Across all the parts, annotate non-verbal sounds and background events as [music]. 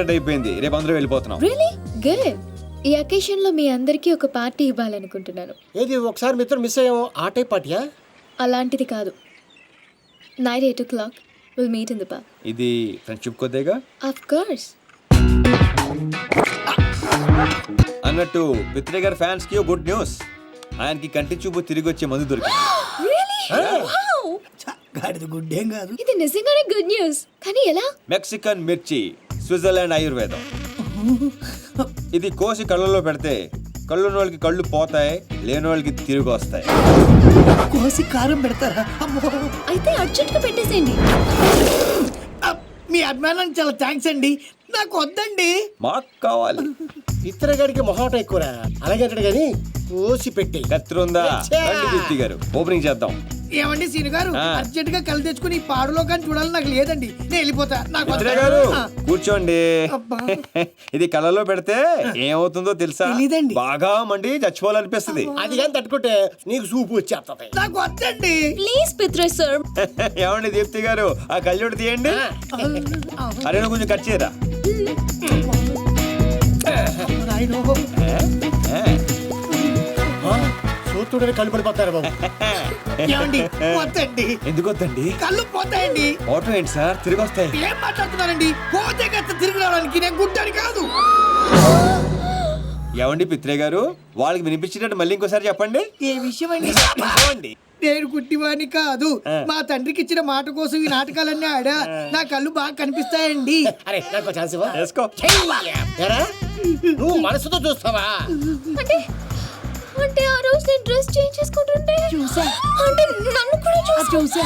Contract అయిపోయింది. రేపు అందరూ వెళ్ళిపోతున్నాం. రియలీ గుడ్ ఈ అకేషన్లో మీ అందరికీ ఒక పార్టీ ఇవ్వాలనుకుంటున్నాను. ఏది ఒకసారి మిత్రం మిస్ అయ్యాము ఆ టైప్ పార్టీయా? అలాంటిది కాదు. Night eight o'clock will meet in the park ఇది ఫ్రెండ్షిప్ కొద్దిగా? ఆఫ్ కోర్స్ అన్నట్టు పిత్రే గారి ఫ్యాన్స్కి గుడ్ న్యూస్ ఆయనకి కంటి చూపు తిరిగి వచ్చే మందు దొరికింది. [gasps] గాడిద గుడ్డేం కాదు. ఇది నిజంగానే గుడ్ న్యూస్ కానీ ఎలా? మెక్సికన్ మిర్చి స్విట్జర్లాండ్ ఆయుర్వేదం. ఇది కోసి కళ్ళలో పెడితే కళ్ళు వాళ్ళకి కళ్ళు పోతాయి లేని వాళ్ళకి తిరిగి వస్తాయి. కోసి కారం పెడతారా? అమ్మో. అయితే అర్జెంట్గా పెట్టేసేయండి మీ అభిమానానికి చాలా థ్యాంక్స్ అండి. నాకు వద్దండి. మాకు కావాలి. ఇతరగాడికి మొహాట ఎక్కువరా? అలాగే అంటాడు కానీ కోసి పెట్టి కత్తిరుందా? గారు. ఓపెనింగ్ చేద్దాం. ఏమండి సీను గారు? ఆ. అర్జెంట్గా కళ్ళు తెచ్చుకుని ఈ పాడులో కానీ చూడాలని నాకు లేదండి. నేను వెళ్ళిపోతా. నాకు మిత్రే. గారు ఆ, కూర్చోండి. అబ్బా. [laughs] ఇది కళ్ళలో పెడితే ఏమవుతుందో తెలుసా? తెలీదండి. బాగా మండి చచ్చిపోవాలనిపిస్తుంది. అది కానీ తట్టుకుంటే నీకు సూపు వచ్చేస్తుంది నాకు వద్దండి. Please Pitre sir. [laughs] ఏమండి దీప్తి గారు ఆ కళ్ళోడు తీయండి. అరే నువ్వు కొంచెం కట్ చేయరా? నాయనో. సూత్రుడని కళ్ళు పడిపోతారు బాబు. [laughs] ఏమండి? వద్దండి. ఎందుకు వద్దండి? కళ్ళు పోతాయండి. ఆటో ఏంటి సార్? తిరిగి వస్తాయి. ఏం మాట్లాడుతున్నారండి? పోతే గత తిరిగి రావడానికి నేను గుడ్డని కాదు. ఏమండి పిత్రే గారు? వాళ్ళకి వినిపించినట్టు మళ్ళీ ఇంకోసారి చెప్పండి. ఏ విషయం అండి చెప్పండి నేను గుడ్డివాణి కాదు. మా తండ్రికి ఇచ్చిన మాట కోసం ఈ నాటకాలన్నీ ఆడా. నా కళ్ళు బాగా కనిపిస్తాయండి. అరే నాకు ఛాన్స్ ఇవ్వ. నువ్వు మనసుతో చూస్తావా? అంటే ఆ రోజు నేను డ్రెస్ చేంజ్ చేసుకుంటుంటే చూసా. అంటే నన్ను కూడా చూసా. చూసా.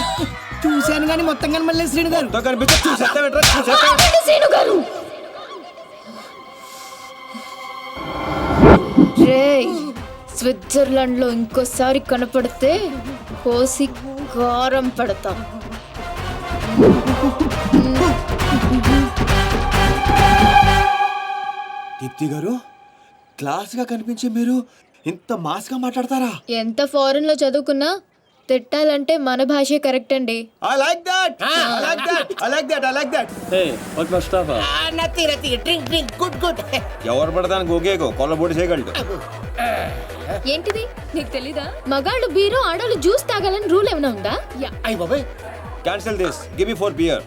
చూశాను కానీ మొత్తం కానీ మళ్ళీ శ్రీను గారు. తో కనిపిస్తే చూసేస్తావేంట్రా? చూసేస్తావా? ఆగండి, సీను గారు. రేయ్ స్విట్జర్లాండ్లో ఇంకోసారి కనపడితే కోసి కారం పెడతాం. దీప్తి గారు క్లాస్గా కనిపించే మీరు ఇంత మాస్గా మాట్లాడతారా? ఎంత ఫారెన్లో చదువుకున్నా తిట్టాలంటే మన భాషే కరెక్ట్ అండి. I like that I like that I like that I like that Hey, what Mustafa? నత్తి నత్తి. డ్రింక్ డ్రింక్ గుడ్ గుడ్ ఎవరు పడతానికి ఓకేకో కొల్లబొడి చేయగలడు. ఏంటిది? నీకు తెలీదా? మగాళ్ళు బీరు ఆడవాళ్ళు జ్యూస్ తాగాలని రూల్ ఏమైనా ఉందా? యా. అయ్యి బాబాయ్. Cancel this give me four beer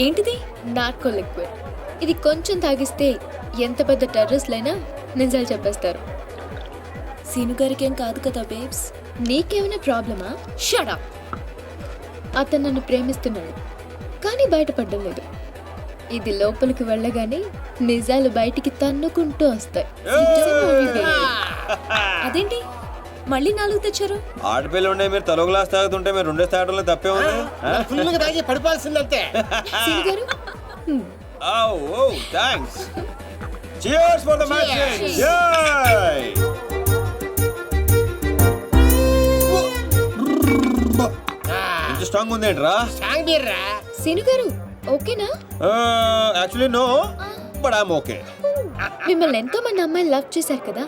ఏంటిది? Narco liquid. ఇది కొంచెం తాగిస్తే ఎంత పెద్ద టెర్రస్లైనా నిజాలు చెప్పేస్తారు. సీను గారికి ఏం కాదు కదా బేబ్స్ నీకేమైనా ప్రాబ్లమా? షడా అతను నన్ను ప్రేమిస్తున్నాడు కానీ బయటపడడం లేదు. ఇది లోపలికి వెళ్ళగానే నిజాలు బయటికి తన్నుకుంటూ వస్తాయి. అదేంటి? మళ్ళీ నాలుగు తెచ్చారు? ఆడపిల్ల ఉండే మీరు తలో గ్లాస్ తాగుతుంటే మీరు రెండే తాగడంలో తప్పే ఉంది పడిపోవాల్సిందంతే. గారు? [laughs] హ్మ్. Cheers for the match. Yay! ఇంత స్ట్రాంగ్ ఉందేంట్రా? సాంగ్ బీర్రా. సీను గారు ఓకేనా? Actually no but I'm okay మిమ్మల్ని ఎంతో మంది అమ్మాయిలు లవ్ చేశారు కదా?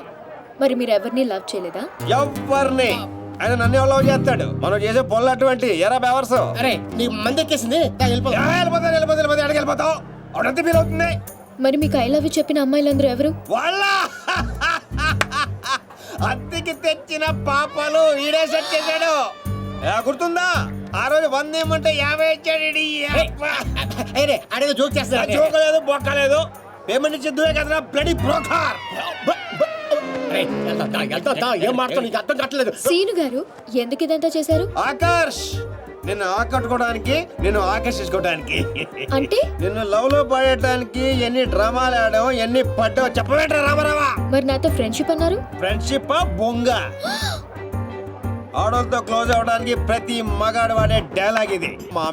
మరి మీరు ఎవరిని లవ్ చేయలేదా? ఎవరిని? ఆయన నన్ను ఎవరో చేస్తాడు. మనం చేసే పొల్ల అటువంటి ఎరా బెవర్స్. అరే నీ మంది ఎక్కేసింది వెళ్ళిపోతా వెళ్ళిపోతా వెళ్ళిపోతా. వెళ్ళిపోతావు అడంత ఫీల్ అవుతుంది. మరి మీకు ఐ లవ్ చెప్పిన అమ్మాయిలందరూ ఎవరు? [laughs] అద్దెకి తెచ్చిన పాపాలు ఈడే సెట్ చేశాడు. గుర్తుందా? ఆ రోజు వంద ఏమంటే యాభై ఇచ్చాడు అడేదో జోక్ చేస్తాడు జోక లేదు బొక్క లేదు. పేమెంట్ ఇచ్చి దువే కదరా బ్లడీ బ్రోకర్ ఏం మాట్లాడు నీకు అర్థం కావట్లేదు. సీను గారు ఎందుకు ఇదంతా చేశారు? ఆకర్ష్ నిన్ను ఆకట్టుకోవడానికి నిన్ను ఆకర్షించుకోవడానికి. అంటే? నిన్ను లవ్లో పడేయడానికి ఎన్ని డ్రామాలు ఆడావు ఎన్ని పడ్డావు చెప్పవేంట్రా రామారావా? మరి నాతో ఫ్రెండ్షిప్ అన్నారు? ఫ్రెండ్షిప్ బొంగ. [gasps] ఆడోళ్ళతో క్లోజ్ అవడానికి ప్రతి మగాడు వాడే డైలాగ్ ఇది.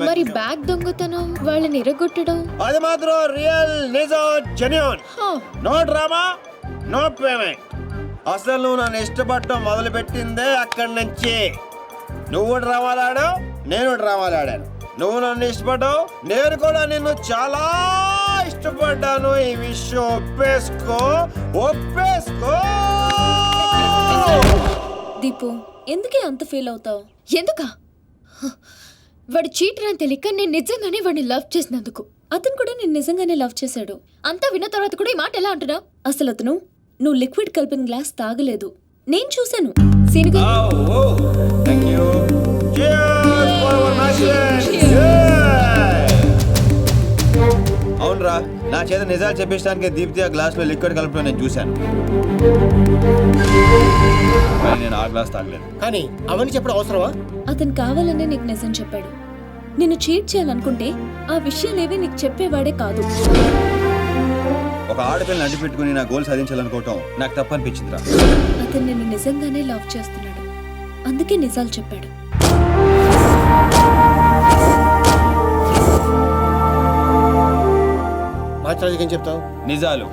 మరి బ్యాగ్ దొంగతనం వాళ్ళని ఇరగొట్టడం? అది మాత్రం రియల్ నిజం genuine no drama no payment అసలు నువ్వు నన్ను ఇష్టపడటం మొదలు పెట్టిందే అక్కడి నుంచి. నువ్వు డ్రామాలు ఆడావు నేను డ్రామాలు ఆడాను. నువ్వు నన్ను ఇష్టపడ్డావు నేను కూడా నిన్ను చాలా ఇష్టపడ్డాను. ఈ విషయం ఒప్పేసుకో ఒప్పేసుకో! దీపు ఎందుకే అంత ఫీల్ అవుతావు? ఎందుకా? వాడు చీటర్ అని తెలియక నేను నిజంగానే వాడిని లవ్ చేసినందుకు. అతను కూడా నేను నిజంగానే లవ్ చేశాడు. అంతా విన్న తర్వాత కూడా ఈ మాట ఎలా అంటున్నావు అసలు అతను నువ్వు లిక్విడ్ కలిపిన గ్లాస్ తాగలేదు. నేను చూశాను. సీనుగా అవునరా నా చేత నిజాలు చెప్పిస్తానికి దీప్తి ఆ గ్లాస్లో లిక్విడ్ కలపడం నేను చూశాను. కానీ నేను ఆ గ్లాస్ తాగలేదు. కానీ అవన్నీ చెప్పడం అవసరమా? అతను కావాలనే నీకు నిజం చెప్పాడు. నిన్ను చీట్ చేయాలనుకుంటే ఆ విషయాలేవి నీకు చెప్పేవాడే కాదు. ఒక ఆడపిల్లని అడ్డు పెట్టుకుని నా గోల్ సాధించాలనుకోవటం నాకు తప్పనిపించిందిరా. అతను నిన్ను నిజంగానే లవ్ చేస్తున్నాడు. అందుకే నిజాలు చెప్పాడు. మాట్లాడేది ఏం చెప్తావు? నిజాలు.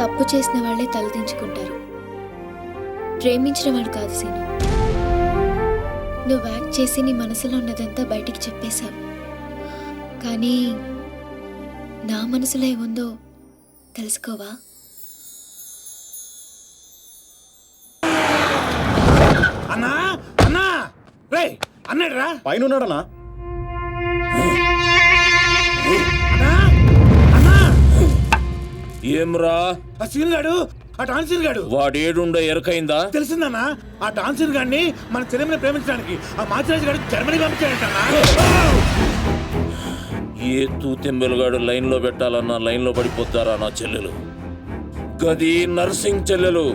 తప్పు చేసిన వాళ్ళే తలదించుకుంటారు ప్రేమించిన వాడు కాదు సీను. నువ్వు యాక్ట్ చేసి నీ మనసులో ఉన్నదంతా బయటికి చెప్పేశావు. కానీ నా మనసులో ఏముందో తెలుసుకోవా? అన్నా అన్నా! రే అన్నాడు రా పైన ఉన్నాడనా అన్నా అన్నా! ఏమ్రా? ఆ సీన్ గాడు ఆ డాన్సీన్ గాడు. వాడేడుండో ఎరకైందా? తెలిసిందన్నా ఆ డాన్సీన్ గాడిని మన చెల్లెమని ప్రేమించడానికి ఆ మాచిరాజు గారు జర్మనీ పంపించాడంటన్నా. ఏ తూతెంబెలుగాడు లైన్లో పెట్టాలన్నా లైన్లో పడిపోతారా నా చెల్లెలు? గది నర్సింగ్ చెల్లెలు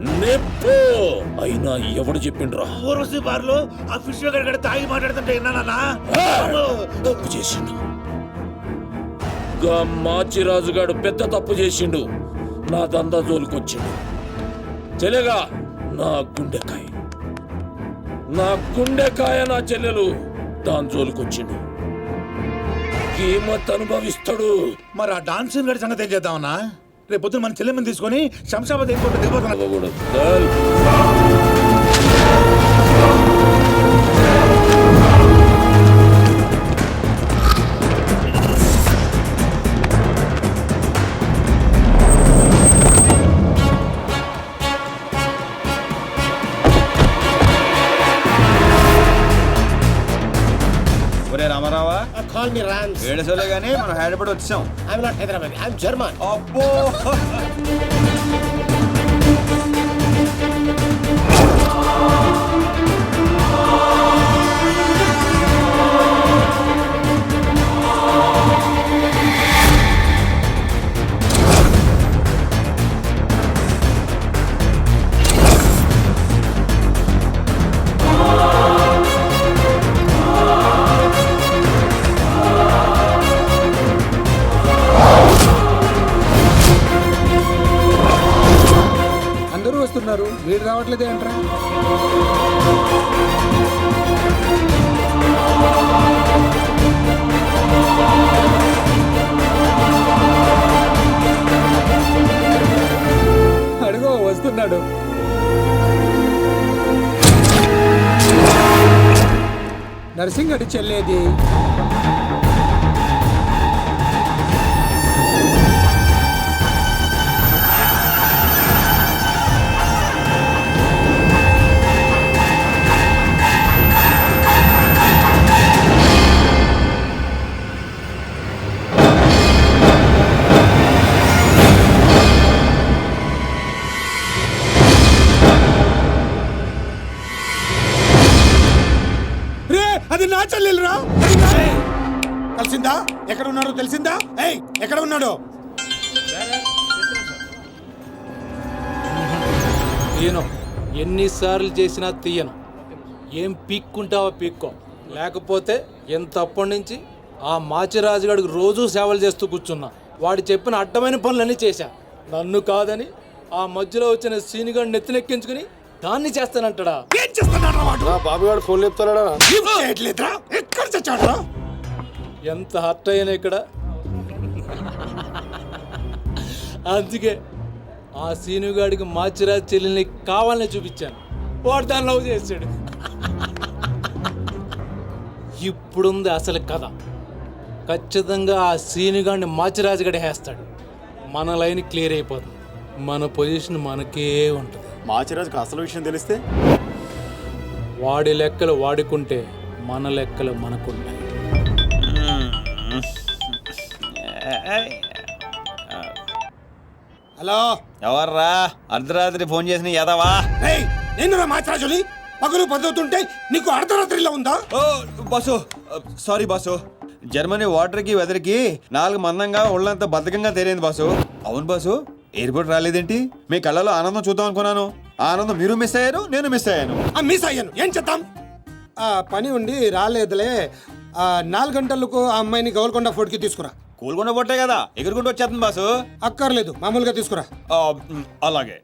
నెప్పు! అయినా ఎవడు చెప్పిండ్రా? ఊర్వశి బార్లో ఆ ఫిష్ గారు తాగి మాట్లాడుతుంటే తప్పు చేసిండు. గా మాచిరాజుగాడు పెద్ద తప్పు చేసిండు. నా దందా జోలికొచ్చిండు. చెల్లెగా నా గుండెకాయ. నా గుండెకాయ నా చెల్లెలు దాని జోలికొచ్చిండు. కీమత్ అనుభవిస్తాడు మరి ఆ డాన్సీన్ గారి సంగతి ఏం చేద్దామన్నా? రేపు పొద్దున మన చెల్లెమని తీసుకొని శంషాబాద్ ఎయిర్పోర్ట్ దిగిపోతున్నా కాల్ మీ రాన్స్ ఏడుసోలే కానీ మనం హైదరాబాద్ వచ్చాం. I'm not Hyderabad I'm German అబ్బో! రావట్లేదే అంటారా అడుగో వస్తున్నాడు. నర్సింగ్ అడి చెల్లేది. అది నా చెల్లెలురా. కలిసిందా? ఎక్కడ ఉన్నాడో తెలిసిందా? ఏయ్ ఎక్కడ ఉన్నాడో? తీయను. ఎన్నిసార్లు చేసినా తీయను. ఏం పీక్కుంటావో పీక్కో. లేకపోతే ఎంత అప్పటి నుంచి ఆ మాచిరాజుగాడికి రోజూ సేవలు చేస్తూ కూర్చున్నా. వాడు చెప్పిన అడ్డమైన పనులన్నీ చేశా. నన్ను కాదని ఆ మధ్యలో వచ్చిన సీనిగాడు నెత్తినెక్కించుకుని దాన్ని చేస్తానంటాడా? ఏం చేస్తున్నాడు వాడు? బాబుగాడు ఫోన్ చేయట్లేదురా? ఎక్కడ చచ్చాడురా ఎంత హర్ట్ అయ్యాను ఇక్కడ? అందుకే ఆ సీనుగాడికి మాచిరాజ్ చెల్లెల్ని కావాలని చూపించాను. వాడు దాన్ని లవ్ చేశాడు. ఇప్పుడుంది అసలు కథ. ఖచ్చితంగా ఆ సీనుగాడిని మాచిరాజు గడి వేస్తాడు. మన లైన్ క్లియర్ అయిపోతుంది. మన పొజిషన్ మనకే ఉంటుంది. మాచిరాజుకు అసలు విషయం తెలిస్తే? వాడి లెక్కలు వాడుకుంటే మన లెక్కలు మనకుంటాయి. హలో. ఎవర్రా? అర్ధరాత్రి ఫోన్ చేసిన యదవా ఏయ్ నేను రా మాచిరాజుని. పగలు పదవుతుంటే నీకు అర్ధరాత్రిలో ఉందా? ఓ బాసు. Sorry boss. జర్మనీ వాటర్కి వెదర్కి నాలుగు మందంగా ఒళ్ళంతా బద్ధకంగా తేలింది బాసు. అవును బాసు. ఎయిర్పోర్ట్ రాలేదేంటి? మీ కళ్ళలో ఆనందం చూద్దాం అనుకున్నాను. ఆనందం మీరు మిస్ అయ్యారు నేను మిస్ అయ్యాను. ఆ మిస్ అయ్యాను. ఏం చేద్దాం? ఆ పని ఉండి రాలేదులే. ఆ నాలుగు గంటలకు ఆ అమ్మాయిని గౌల్కొండ ఫోర్ట్కి తీసుకురా. కూలుకుండా పొట్టే కదా? ఎగురుకుంటూ వచ్చేస్తుంది బాసు. అక్కర్లేదు మామూలుగా తీసుకురా. ఆ, మ్, అలాగే.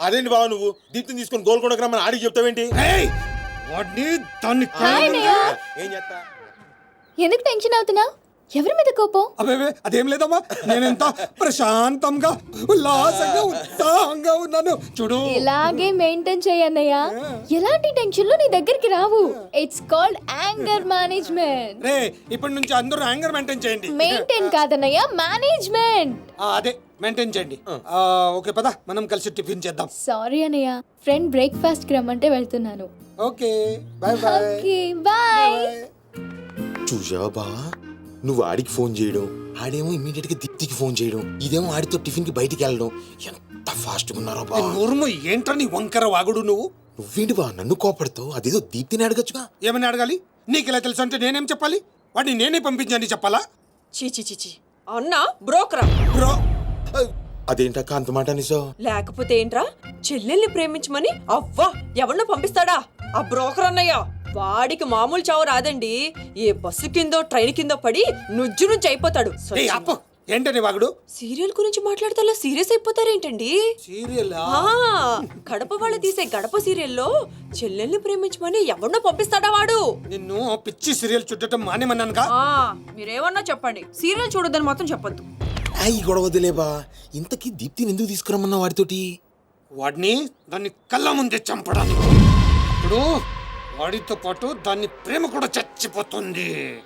అదేంటి బావ నువ్వు? దీప్తిని తీసుకొని గోల్కొండకు రమ్మని ఆడికి చెప్తావేంటి? ఏయ్! వాడిని దాన్ని హాయ్ అన్నయ్య. ఏం చేస్తా ఎందుకు టెన్షన్ అవుతున్నా ఎవరి మీద కోపం? అబేవే అదేం లేదమ్మా. నేనెంత ప్రశాంతంగా ఉల్లాసంగా ఉత్సాహంగా ఉన్నాను. చూడు. ఇలాగే మెయింటైన్ చేయన్నయ్య ఎలాంటి టెన్షన్లు నీ దగ్గరికి రావు. ఇట్స్ కాల్డ్ యాంగర్ మేనేజ్మెంట్ రే ఇప్పటి నుంచి అందరూ యాంగర్ మెయింటైన్ చేయండి. మెయింటైన్ కాదన్నయ్య మేనేజ్మెంట్ ఆ, అదే మెయింటైన్ చేయండి. ఆ, ఓకే పద మనం కలిసి టిఫిన్ చేద్దాం. సారీ అన్నయ్య ఫ్రెండ్ బ్రేక్ఫాస్ట్కి రమ్మంటే వెళ్తున్నాను. Okay bye bye okay bye చూసావా బావా? నువ్వు ఆడికి ఫోన్ చేయడం ఆడేమో ఇమీడియట్గా దీప్తికి ఫోన్ చేయడం ఇదేమో ఆడితో టిఫిన్కి బయటికి వెళ్ళడం. ఎంత ఫాస్ట్గా ఉన్నారో బా. నోరుము ఏంట్రా నీ వంకర వాగుడు నువ్వు? నువ్వేంటి బా నన్ను కోపడతావు? అదేదో దీప్తిని అడగచ్చుగా. ఏమని అడగాలి? నీకు ఇలా తెలుసు అంటే నేనేం చెప్పాలి? వాడిని నేనే పంపించని చెప్పాలా? చీచి చిచి అన్న బ్రోకరా. బ్రో అదేంటక్క అంత మాట నిసో లేకపోతే ఏంట్రా? చెల్లెల్ని ప్రేమించమని అవ్వా ఎవరినో పంపిస్తాడా? ఆ బ్రోకర్ అన్నయ్య వాడికి మామూలు చావు రాదండి. ఏ బస్సు కిందో ట్రైన్ కిందో పడి నుజ్జు నుంచి అయిపోతాడు. ఏంటని వాగుడు? సీరియల్ గురించి మాట్లాడితే అలా సీరియస్ అయిపోతారేంటండి? కడప వాళ్ళు తీసే గడప సీరియల్లో చెల్లెల్ని ప్రేమించమని ఎవరినో పంపిస్తాడా వాడు? నిన్ను పిచ్చి సీరియల్ చుట్టడం మానేమన్నానుగా? మీరేమన్నా చెప్పండి. సీరియల్ చూడొద్దని మాత్రం చెప్పొద్దు. ఈ గొడవ వదిలే బా ఇంతకీ దీప్తిని ఎందుకు తీసుకురమ్మన్నా వాడితోటి? వాడిని దాన్ని కళ్ళ ముందే చంపడానికి. ఇప్పుడు వాడితో పాటు దాన్ని ప్రేమ కూడా చచ్చిపోతుంది.